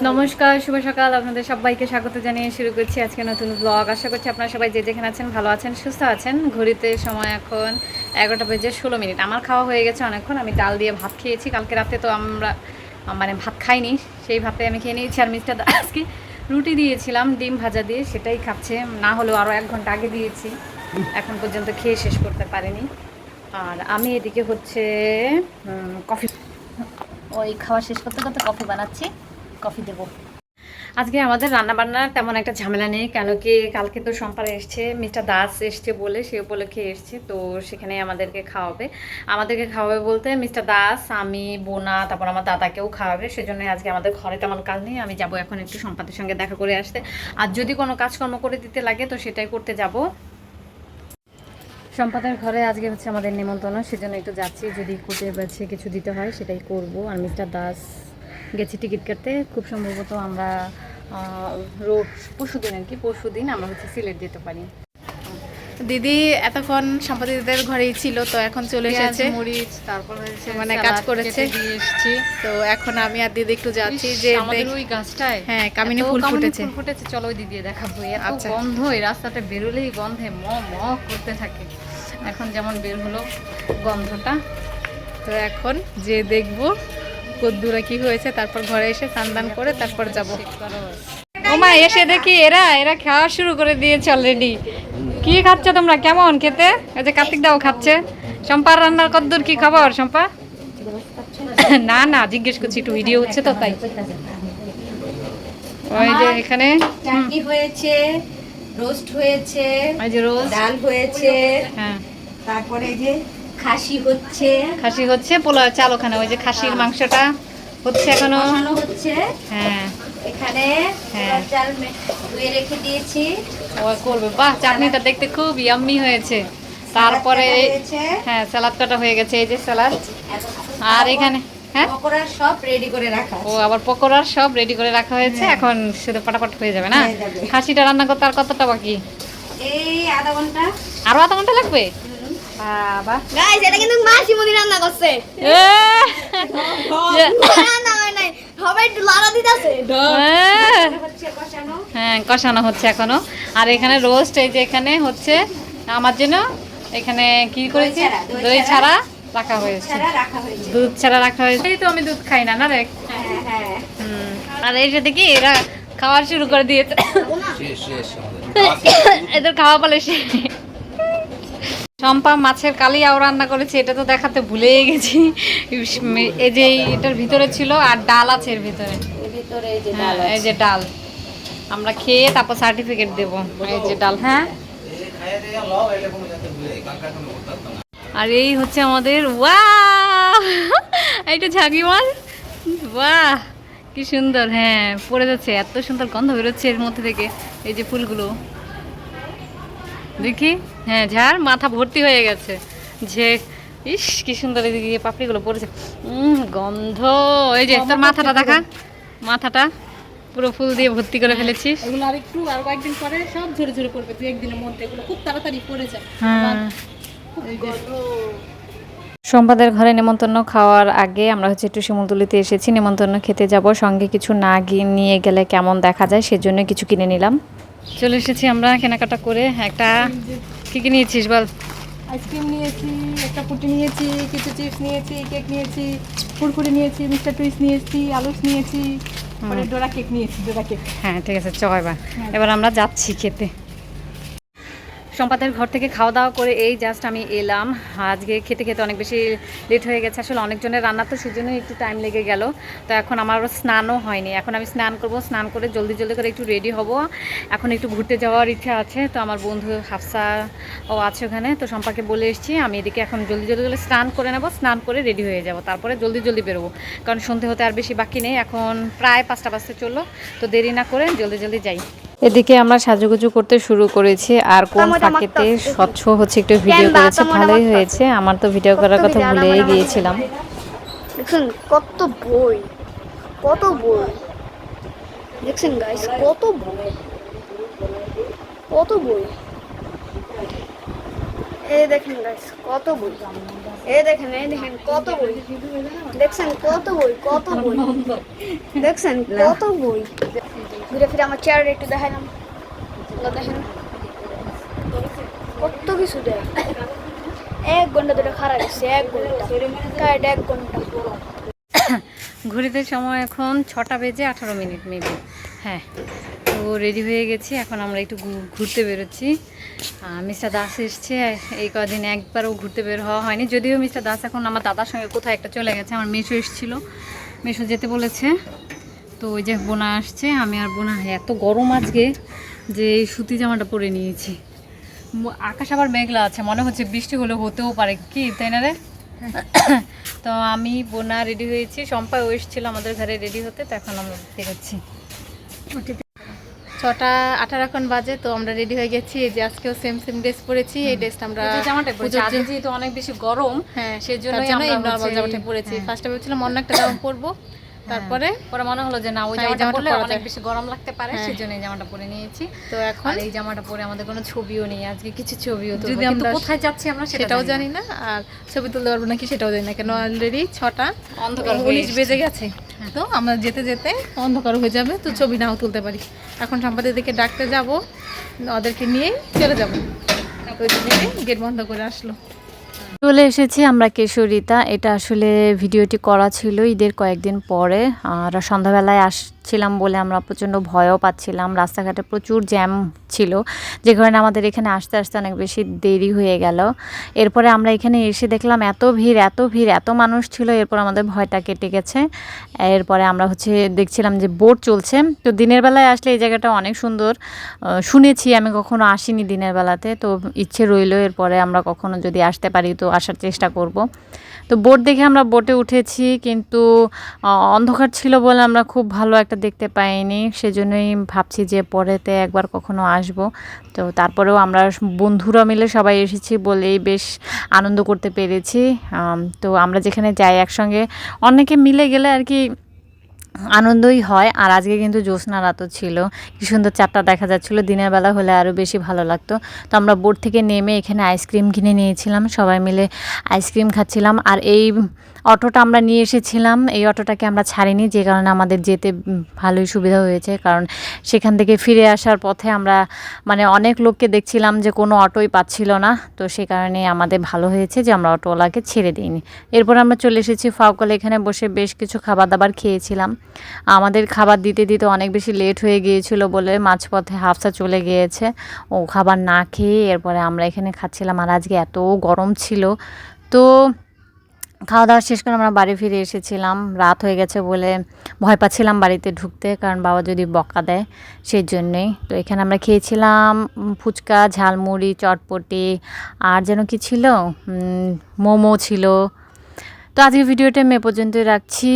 নমস্কার, শুভ সকাল। আপনাদের সবাইকে স্বাগত জানিয়ে শুরু করছি আজকে নতুন ব্লগ আশা করছি আপনারা সবাই যে যেখানে আছেন, ভালো আছেন, সুস্থ আছেন। ঘড়িতে সময় এখন এগারোটা বেজে ষোলো মিনিট। আমার খাওয়া হয়ে গেছে অনেকক্ষণ। আমি ডাল দিয়ে ভাত খেয়েছি। কালকে রাতে তো আমরা মানে ভাত খাইনি, সেই ভাতে আমি খেয়ে নিয়েছি। আর মিস্টার আজকে রুটি দিয়েছিলাম, ডিম ভাজা দিয়ে। সেটাই খাচ্ছে। না হলেও আরও এক ঘণ্টা আগে দিয়েছি। এখন পর্যন্ত খেয়ে শেষ করতে পারিনি। আর আমি এদিকে হচ্ছে কফি ওই খাওয়া শেষ করতে করতে কফি বানাচ্ছি। কফি দেবো। আজকে আমাদের রান্না বান্নার তেমন একটা ঝামেলা নেই, কেন কি কালকে তো সম্পার এসছে, মিস্টার দাস এসছে বলে সে উপলক্ষে এসছে, তো সেখানে আমাদেরকে খাওয়াবে। আমাদেরকে খাওয়াবে বলতে মিস্টার দাস, আমি, বোনা, তারপর আমার দাদাকেও খাওয়াবে সেজন্য আজকে আমাদের ঘরে তেমন কাজ নেই, আমি যাব এখন একটু সম্পাদের সঙ্গে দেখা করে আসতে। আর যদি কোনো কাজকর্ম করে দিতে লাগে তো সেটাই করতে যাব। সম্পাদের ঘরে আজকে হচ্ছে আমাদের নিমন্ত্রণ, সেজন্য একটু যাচ্ছি, যদি কুটে বাছে কিছু দিতে হয় সেটাই করব। আর মিস্টার দাস গেছি টিকিট কাটতে। খুব সম্ভবত আমরা রোড পরশু দিন আর কি পরশু দিন আমরা হচ্ছে সিলেট যেতে পারি। দিদি এতক্ষণ সম্পাদিদের ঘরেই ছিল তো এখন চলে এসেছে। মরিচ তারপর হচ্ছে মানে কাজ করেছে। এসেছি। তো এখন আমি আর দিদি একটু যাচ্ছি যে আমাদের ওই গাছটায়? হ্যাঁ কামিনী ফুল ফুটেছে। ফুল ফুটেছে। চলো ওই দিদি দেখাবো। এত আচ্ছা। গন্ধ এই রাস্তাটা বেরোলেই গন্ধে ম ম করতে থাকে। এখন যেমন বের হলো গন্ধটা। তো এখন যে দেখব কদ্দুরা কি হয়েছে তারপর ঘরে এসে স্নান করে তারপর যাব। ওমা এসে দেখি এরা এরা খাওয়া শুরু করে দিয়েছে অলরেডি কি খাচ্ছ তোমরা? কেমন? খেতে? এই যে কার্তিক দাও খাচ্ছে। সম্পার রান্নার কদ্দুর কি খবর সম্পা না না জিজ্ঞেস করছি একটু ভিডিও হচ্ছে তো তাই। ওই যে এখানে চাটনি হয়েছে রোস্ট হয়েছে ওই যে রোজ ডাল হয়েছে হ্যাঁ। তারপরে যে খাসি হচ্ছে। খাসি হচ্ছে পোলা চাল ওখানে ওই যে খাসির মাংসটা হচ্ছে এখনও। হচ্ছে। হ্যাঁ। এখানে হ্যাঁ। ছোলার ধুয়ে রেখে দিয়েছি। ও করবে। বাহ চাটনিটা দেখতে খুব ইয়াম্মি হয়েছে। তারপরে হ্যাঁ স্যালাড কাটা হয়ে গেছে এই যে স্যালাড আর এখানে হ্যাঁ? পকোড়া সব রেডি করে রাখা ও আবার পকোড়ার সব রেডি করে রাখা হয়েছে। এখন শুধু পাটাপাট হয়ে যাবে না? খাসিটা রান্না করতে আর কতটা বাকি? এই আধা ঘণ্টা। আরও আধা ঘণ্টা লাগবে? বাবা গাইস এটা কিন্তু মাসি মুদি রান্না করছে! রান্না হয় নাই। সবাই একটু লাড়া দিতেছে। এ! হচ্ছে কষানো হ্যাঁ কষানো হচ্ছে এখনও। আর এখানে রোস্ট এই যে এখানে হচ্ছে আমার জন্য এখানে কি করেছি? দই ছাড়া। রাখা হয়েছে। দুধ ছাড়া রাখা হয়েছে। এই তো আমি দুধ খাই না না রে? হ্যাঁ হ্যাঁ। আর এই সাথে কি এরা খাওয়া শুরু করে দিয়েছে। এদের খাওয়া পালে সে চম্পা মাছের কালিয়াও রান্না করেছি এটা তো দেখাতে ভুলেই গেছি। এই যে এটার ভিতরে ছিল আর ডাল আছে এর ভিতরে। এই যে হ্যাঁ, ডাল এই যে ডাল। আমরা খেয়ে তারপর সার্টিফিকেট দেবো এই যে ডাল হ্যাঁ? আর এই হচ্ছে আমাদের ওয়াও! এইটা ঝাঁকি মাছ। বাহ! কি সুন্দর হ্যাঁ পড়ে যাচ্ছে এত সুন্দর গন্ধ বেরোচ্ছে এর মধ্যে থেকে এই যে ফুলগুলো। দেখি? হ্যাঁ ঝাড় মাথা ভর্তি হয়ে গেছে। যে ইস কি সুন্দর এদিকে পাপড়িগুলো পড়েছে। উম গন্ধ। এই যে তোর মাথাটা দেখা? মাথাটা পুরো ফুল দিয়ে ভর্তি করে ফেলেছিস। এগুলো আর একটু আর কয়েকদিন পরে সব ঝরে ঝরে পড়বে দু একদিনের মধ্যে। এগুলো খুব তাড়াতাড়ি পড়ে যায়। হ্যাঁ। সম্পাদের ঘরে নেমন্তন্ন খাওয়ার আগে আমরা হচ্ছে একটু শিমুলতুলিতে এসেছি। নেমন্তন্ন খেতে যাব। সঙ্গে কিছু না গিয়ে নিয়ে গেলে কেমন দেখা যায় সেজন্য কিছু কিনে নিলাম। চলে এসেছি আমরা কেনাকাটা করে। একটা কি কি নিয়েছিস বল? আইসক্রিম নিয়েছি একটা কুটি নিয়েছি কিছু চিপস নিয়েছি কেক নিয়েছি কুরকুরি নিয়েছি মিস্টার টুইস নিয়েছি আলুস নিয়েছি ডোরা কেক নিয়েছি ডোরা কেক। হ্যাঁ ঠিক আছে চ এবার। এবার আমরা যাচ্ছি খেতে। সম্পাদের ঘর থেকে খাওয়া দাওয়া করে এই জাস্ট আমি এলাম। আজকে খেতে খেতে অনেক বেশি লেট হয়ে গেছে। আসলে অনেকজনের রান্না তো সেজন্য একটু টাইম লেগে গেল। তো এখন আমারও স্নানও হয়নি। এখন আমি স্নান করব, স্নান করে জলদি জলদি করে একটু রেডি হব। এখন একটু ঘুরতে যাওয়ার ইচ্ছা আছে। তো আমার বন্ধু হাফসা ও আছে ওখানে। তো সম্পাকে বলে এসেছি, আমি এদিকে এখন জলদি জলদি করে স্নান করে নেব, স্নান করে রেডি হয়ে যাব। তারপরে জলদি জলদি বেরোবো। কারণ সন্ধে হতে আর বেশি বাকি নেই। এখন প্রায় পাঁচটা বাজতে চলল। তো দেরি না করে জলদি জলদি যাই। এদিকে আমরা সাজুগুজু করতে শুরু করেছি। আর কোন ফাঁকেতে স্বচ্ছ হচ্ছে একটু ভিডিও করেছে ভালোই হয়েছে। আমার তো ভিডিও করার কথা ভুলেই গিয়েছিলাম। দেখছেন কত বই কত বই। দেখছেন গাইস কত বই কত বই। এই দেখেন গাইস কত বই। এই দেখেন এই দেখেন, কত বই। দেখছেন, কত বই কত বই। দেখছেন, কত বই। ঘুরে ফিরে আমার চেয়ার একটু দেখাইলাম দেখেন। কত কিছু দেয় এক ঘণ্টা ধরে খারাপ গেছে এক ঘণ্টা। এক ঘণ্টা। ঘড়িতে সময় এখন ছটা বেজে আঠারো মিনিট মেবি হ্যাঁ। রেডি হয়ে গেছি। এখন আমরা একটু ঘুরতে বেরোচ্ছি। মিস্টার দাস এসছে। এই কদিন একবারও ঘুরতে বের হওয়া হয়নি। যদিও মিস্টার দাস এখন আমার দাদার সঙ্গে কোথায় একটা চলে গেছে। আমার মেশো এসেছিল। মেশো যেতে বলেছে। তো ওই যে বোনা আসছে। আমি আর বোনা, এত গরম আজকে যে এই সুতি জামাটা পরে নিয়েছি। আকাশ আবার মেঘলা আছে। মনে হচ্ছে বৃষ্টি হলে হতেও পারে। কি, তাই না রে? তো আমি, বোনা রেডি হয়েছি। সম্পায় এসেছিল আমাদের ঘরে রেডি হতে। তো এখন আমরা বেরোচ্ছি। ছটা আঠারো এখন বাজে তো আমরা রেডি হয়ে গেছি। এই যে আজকেও সেম সেম ড্রেস পরেছি এই ড্রেসটা আমরা জামাটা পরেছি আজকে যেহেতু অনেক বেশি গরম হ্যাঁ জন্য এই আমরা নর্মাল জামাটা পরেছি। হ্যাঁ। ফার্স্টে ভেবেছিলাম অন্য একটা জামা পরবো তারপরে পরে মনে হলো যে না ওই হ্যাঁ, জামাটা পরলে অনেক বেশি গরম লাগতে পারে হ্যাঁ। সেজন্য এই জামাটা পরে নিয়েছি। তো এখন এই জামাটা পরে আমাদের কোনো ছবিও নেই আজকে কিছু ছবিও তো যদি আমরা কোথায় যাচ্ছি আমরা সেটাও জানি না। আর ছবি তুলতে পারব নাকি সেটাও জানি না কেন অলরেডি ছটা অন্ধকার উনিশ বেজে গেছে। তো আমরা যেতে যেতে অন্ধকার হয়ে যাবে, তো ছবি নাও তুলতে পারি। এখন সম্পাদিদিকে ডাকতে যাব, ওদেরকে নিয়ে চলে যাব। গেট বন্ধ করে আসলো। চলে এসেছি আমরা কেশরিতা এটা আসলে ভিডিওটি করা ছিল ঈদের কয়েকদিন পরে, আর সন্ধ্যাবেলায় আসছিলাম বলে আমরা প্রচণ্ড ভয়ও পাচ্ছিলাম। রাস্তাঘাটে প্রচুর জ্যাম ছিল, যে কারণে আমাদের এখানে আসতে আসতে অনেক বেশি দেরি হয়ে গেল। এরপরে আমরা এখানে এসে দেখলাম এত ভিড় এত ভিড়, এত মানুষ ছিল, এরপর আমাদের ভয়টা কেটে গেছে। এরপরে আমরা হচ্ছে দেখছিলাম যে বোট চলছে। তো দিনের বেলায় আসলে এই জায়গাটা অনেক সুন্দর। শুনেছি, আমি কখনো আসিনি দিনের বেলাতে, তো ইচ্ছে রইল এরপরে আমরা কখনো যদি আসতে পারি তো আসার চেষ্টা করব। তো বোট দেখে আমরা বোটে উঠেছি, কিন্তু অন্ধকার ছিল বলে আমরা খুব ভালো একটা দেখতে পাইনি, সেজন্যই ভাবছি যে পরেতে একবার কখনো আসব। তো তারপরেও আমরা বন্ধুরা মিলে সবাই এসেছি বলেই বেশ আনন্দ করতে পেরেছি। তো আমরা যেখানে যাই একসঙ্গে, অনেকে মিলে গেলে আর কি আনন্দই হয়। আর আজকে কিন্তু জ্যোৎস্না রাতও ছিল। কি সুন্দর চারটা দেখা যাচ্ছিল, দিনের বেলা হলে আরও বেশি ভালো লাগতো। তো আমরা বোট থেকে নেমে এখানে আইসক্রিম কিনে নিয়েছিলাম, সবাই মিলে আইসক্রিম খাচ্ছিলাম। আর এই অটোটা আমরা নিয়ে এসেছিলাম। এই অটোটাকে আমরা ছাড়িনি, যে কারণে আমাদের যেতে ভালোই সুবিধা হয়েছে। কারণ সেখান থেকে ফিরে আসার পথে আমরা মানে অনেক লোককে দেখছিলাম যে কোনো অটোই পাচ্ছিল না। তো সে কারণে আমাদের ভালো হয়েছে যে আমরা অটোওয়ালাকে ছেড়ে দিইনি। এরপর আমরা চলে এসেছি ফাউকলে। এখানে বসে বেশ কিছু খাবার দাবার খেয়েছিলাম। আমাদের খাবার দিতে দিতে অনেক বেশি লেট হয়ে গিয়েছিল বলে মাঝপথে হাফসা চলে গিয়েছে। ও খাবার না খেয়ে এরপরে আমরা এখানে খাচ্ছিলাম। আর আজকে এত গরম ছিল। তো খাওয়া দাওয়া শেষ করে আমরা বাড়ি ফিরে এসেছিলাম। রাত হয়ে গেছে বলে ভয় পাচ্ছিলাম বাড়িতে ঢুকতে, কারণ বাবা যদি বকা দেয় সেই জন্যেই তো এখানে আমরা খেয়েছিলাম ফুচকা, ঝালমুড়ি, চটপটি, আর যেন কি ছিল? মোমো ছিল। তো আজকের ভিডিওটা আমি এ পর্যন্তই রাখছি।